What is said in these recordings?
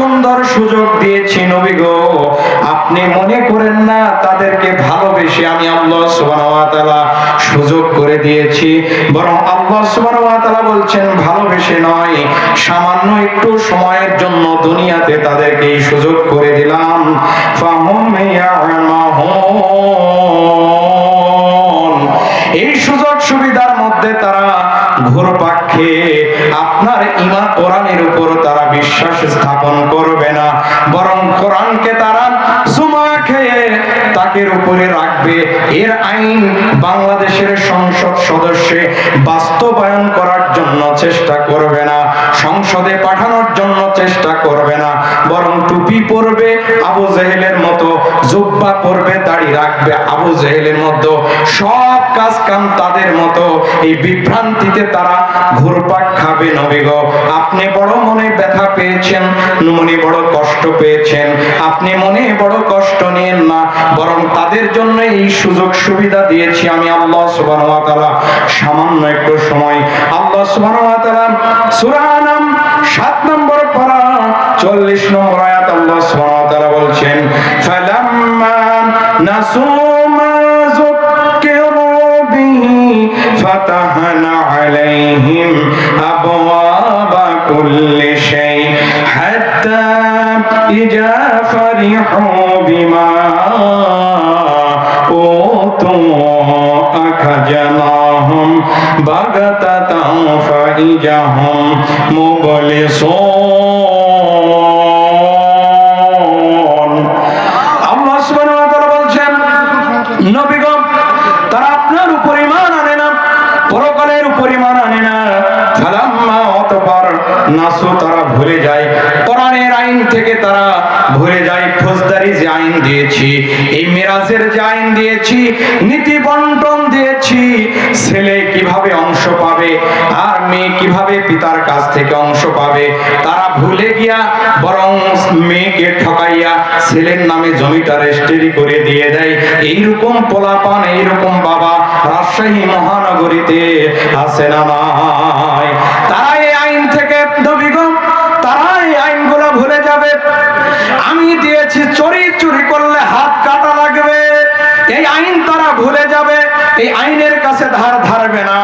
সুন্দর সুযোগ দিয়েছি নবী গো। আপনি মনে করেন না তাদেরকে ভালোবেসে আমি আল্লাহ তাআলা সুযোগ করে দিয়েছি, বরং আল্লাহ তাআলা বলছেন, ভালোবেসে নয়, সামান্য একটু সময়ের জন্য দুনিয়াতে তাদেরকে এই সুযোগ করে দিলাম। এই সুযোগ সুবিধার মধ্যে তারা ঘুরপাক খেয়ে আপনার ইমান কোরআনের উপর তারা বিশ্বাস স্থাপন করবে না বরং কোরআনকে তারা তাকের উপরে রাখবে। এর আইন বাংলাদেশের সংসদ সদস্যে বাস্তবায়ন করার জন্য চেষ্টা করবে না, সংসদে পাঠানোর জন্য চেষ্টা করবে না। বরং টুপি পরবে, আবু জেহেলের মতো, জুব্বা পরবে, দাড়ি রাখবে আবু জেহেলের মতো। সব কাজ কাম তাদের মতো। এই বিভ্রান্তিতে তারা ঘুরপাক খাবে নবী গো। আপনি বড় মনে ব্যথা পেয়েছেন, মনে বড় কষ্ট পেয়েছেন। আপনি মনে বড় কষ্ট নিয়েন না, বরং তাদের জন্য এই সুযোগ সুবিধা দিয়েছি। আমি আল্লাহ তাআলা সামান্য একটু সময় আল্লাহ সুবহানাহু ওয়া তাআলা সূরা আনাম 7 নম্বর পারা 40 নম্বর আয়াত আল্লাহ তাআলা বলছেন, ফালাম্মা নাসু মা কুল্লি শাই হাত্তা ইজা ফারিহু বিমা أوتوا أخذناهم بغتة فإذا هم مبلسون আল্লাহ সুবহানাহু ওয়া তাআলা বলছেন নবীগণ তারা আপনার উপর ঈমান আনে না পরকালের উপর ঈমান আনে না ফালাম্মা অতঃপর নাসু তারা ভুলে যায় কোরআনের আইন থেকে তারা ভুলে যায়, ফৌজদারি যে আইন দিয়েছি, এই মিরাজের যে আইন দিয়েছি, নীতি বন্টন দিয়েছি, ছেলে কীভাবে অংশ পাবে, আর মেয়ে কীভাবে পিতার কাছ থেকে অংশ পাবে, তারা ভুলে গিয়া বরং মেয়েকে ঠকাইয়া ছেলের নামে জমিটা রেজিস্ট্রি করে দিয়ে দেয়। এইরকম পোলাপান, এইরকম বাবা রাজশাহী মহানগরীতে আছে না নাই? তারা দিয়েছি চুরি চুরি করলে হাত কাটা লাগবে। এই আইন তারা ভুলে যাবে এই আইনের কাছে ধার ধারবে না।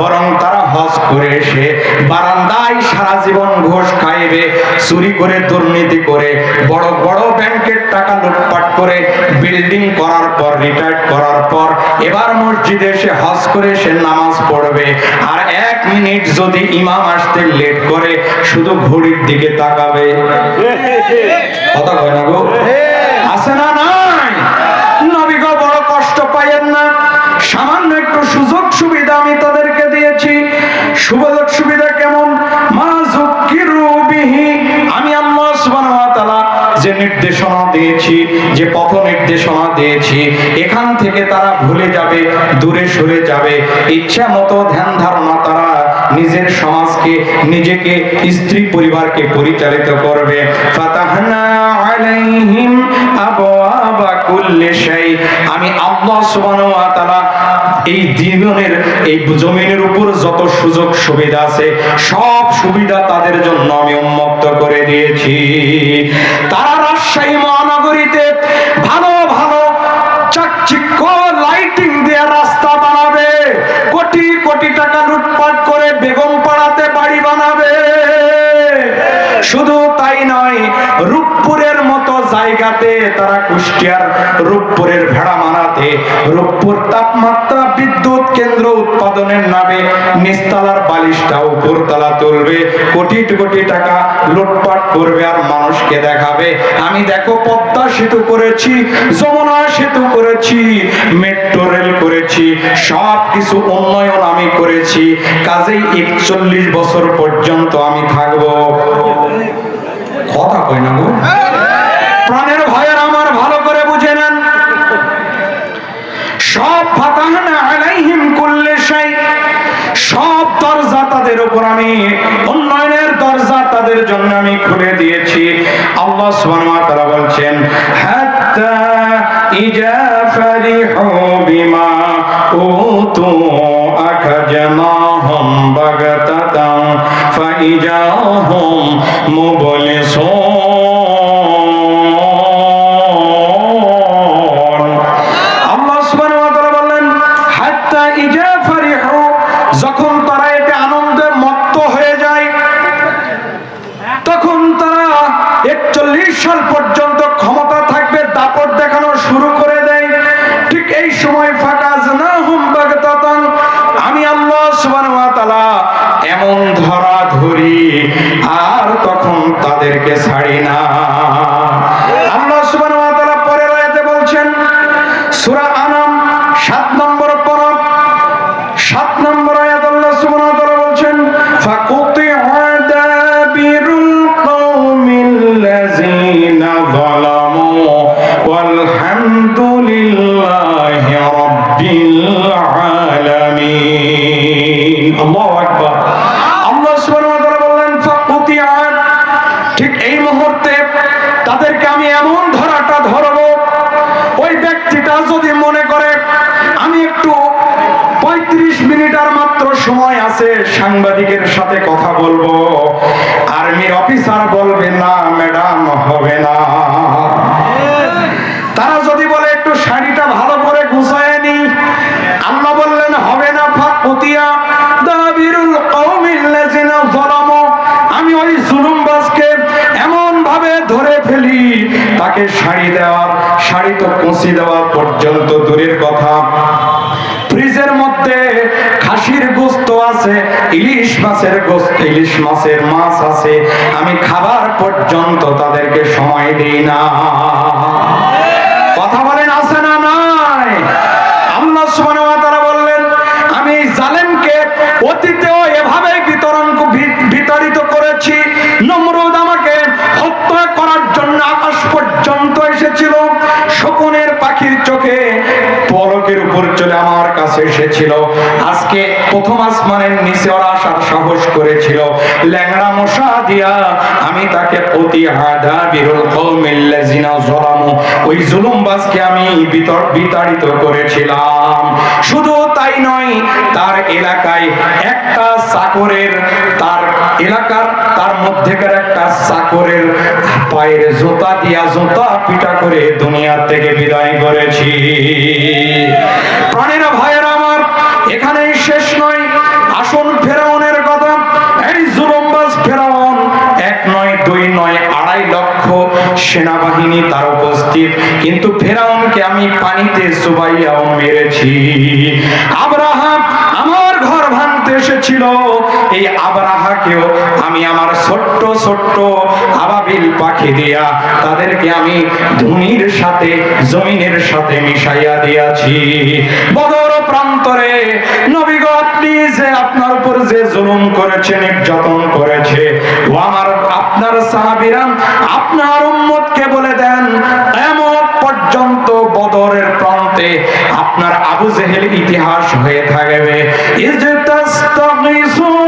বরং তারা হজ করে এসে বারান্দায় সারা জীবন ঘোষ খাইবে চুরি করে দুর্নীতি করে বড় বড় ব্যাংকের টাকা লুটপাট করে বিল্ডিং করার পর রিটায়ার করার পর এবার মসজিদে এসে হজ করে সে নামাজ পড়বে। আর এক মিনিট যদি ইমাম আসতে লেট করে শুধু ঘড়ির দিকে তাকাবে। কথা কয় না গো? আছে না নাই? নির্দেশনা দিয়েছি, যে পথ নির্দেশনা দিয়েছি, এখান থেকে তারা ভুলে যাবে, দূরে সরে যাবে। ইচ্ছা মতো ধ্যান ধারণা তারা নিজের সমাজকে, নিজেকে, স্ত্রী পরিবারকে পরিচালিত করবে। আমি আল্লাহ সুবহানাহু ওয়া এই জীবনের, এই জমিনের উপর যত সুযোগ সুবিধা আছে, সব সুবিধা তাদের জন্য আমি উন্মুক্ত করে দিয়েছি। তারা রাজশাহী মহানগরীতে ভালো ভালো চাকচিক্য লাইটিং দিয়ে রাস্তা বানাবে, কোটি কোটি টাকা লুটপাট করে বেগম পাড়াতে বাড়ি বানাবে। শুধু তাই নয় রূপপুরের মতো জায়গাতে তারা কুষ্টিয়ার রূপপুরের ভেড়া মানাতে রূপপুর তাপমাত্রা বিদ্যুৎ কেন্দ্র উৎপাদনের নামে নিস্তালার বালিশটা উপরতলা তুলবে। কোটি কোটি টাকা লুটপাট করবে আর মানুষকে দেখাবে। আমি দেখো, পদ্মা সেতু করেছি, যমুনা সেতু করেছি, মেট্রো রেল করেছি সব কিছু উন্নয়ন আমি করেছি। কাজেই একচল্লিশ বছর পর্যন্ত আমি থাকব। কথা কই না গো প্রাণের ভয়ের আমার ভালো করে বুঝে নেন সব ফাতাহনা আলাইহিম কুল্লি শাই সব দরজা তাদের উপর আমি উন্নয়নের দরজা তাদের জন্য আমি খুলে দিয়েছি। আল্লাহ সুবহানাহু ওয়া তাআলা বলছেন, হাত্তা ইজা ফারিহু বিমা উতু ফাইজাহুম মুবলিসুন। যখন তারা একচল্লিশ সাল পর্যন্ত ক্ষমতা থাকবে, দাপট দেখানো শুরু করে দেয়। ঠিক এই সময় ফাঁকা না হুম আমি আল্লাহ সুবহানাহু এমন ধরা ধরি আর তখন তাদেরকে ছাড়ি না। যদি মনে করে, আমি একটু পঁয়ত্রিশ মাত্র সময় আছে সাংবাদিকের সাথে কথা বলব। আর্মির অফিসার বলবে, না, ম্যাডাম, হবে না তারা যদি বলে একটু শাড়িটা ভালো করে গুছায় নি আল্লাহ বললেন হবে না ফাকুতিয়া দাবিরুল কওমিল লাযিনা যালামু আমি ওই জুলুমবাজকে এমন ভাবে ধরে ফেলি তাকে শাড়ি দেওয়ার, শাড়ি তো কুচি দেওয়া পর্যন্ত দূরের কথা। ফ্রিজের মধ্যে খাসির গোস্ত আছে, ইলিশ মাছের গোস্ত, ইলিশ মাছের মাছ আছে। আমি খাবার পর্যন্ত তাদেরকে সময় দিই না। চলে আমার কাছে এসেছিল। আজকে প্রথম আসমানের নিচে ওরা আসার সাহস করেছিল। ল্যাংড়া মশা দিয়া আমি তাকে প্রতি হাদা বিরল কৌমিল্লাজিনা জলামু। ওই জুলুমবাজকে আমি বিতাড়িত করেছিলাম। শুধু তাই নয়, তার এলাকায় একটা চাকরের, তার এলাকার, তার মধ্যেকার একটা চাকরের পায়ের জোতা দিয়া জোতা পিটা করে দুনিয়ার থেকে বিদায় করেছি। প্রাণেরা ভাইয়ের আমার এখানেই শেষ নয় আসুন ফেরাউনের কথা এই জুলুমবাজ ফেরাউন এক নয় দুই নয় আড়াই লক্ষ সেনাবাহিনী তার উপস্থিত। কিন্তু ফেরাউনকে আমি পানিতে চুবাইয়াও মেরেছি। আব্রাহাম আমার ঘর ভাঙতে এসেছিল। এই আবরাহাকেও আমি আমার ছোট্ট ছোট্ট আবাবিল পাখি দিয়া তাদেরকে আমি ধুনির সাথে, জমিনের সাথে মিশাইয়া দিয়াছি। বদর প্রান্তরে নবীগ আপনি যে আপনার উপর যে জুলুম করেছে, নির্যাতন করেছে, ও আমার, আপনার সাহাবীরা, আপনার উম্মতকে বলে দেন, এমন পর্যন্ত বদরের প্রান্তে আপনার আবু জেহেল ইতিহাস হয়ে থাকবে। ইজতাস্তাগিসুনা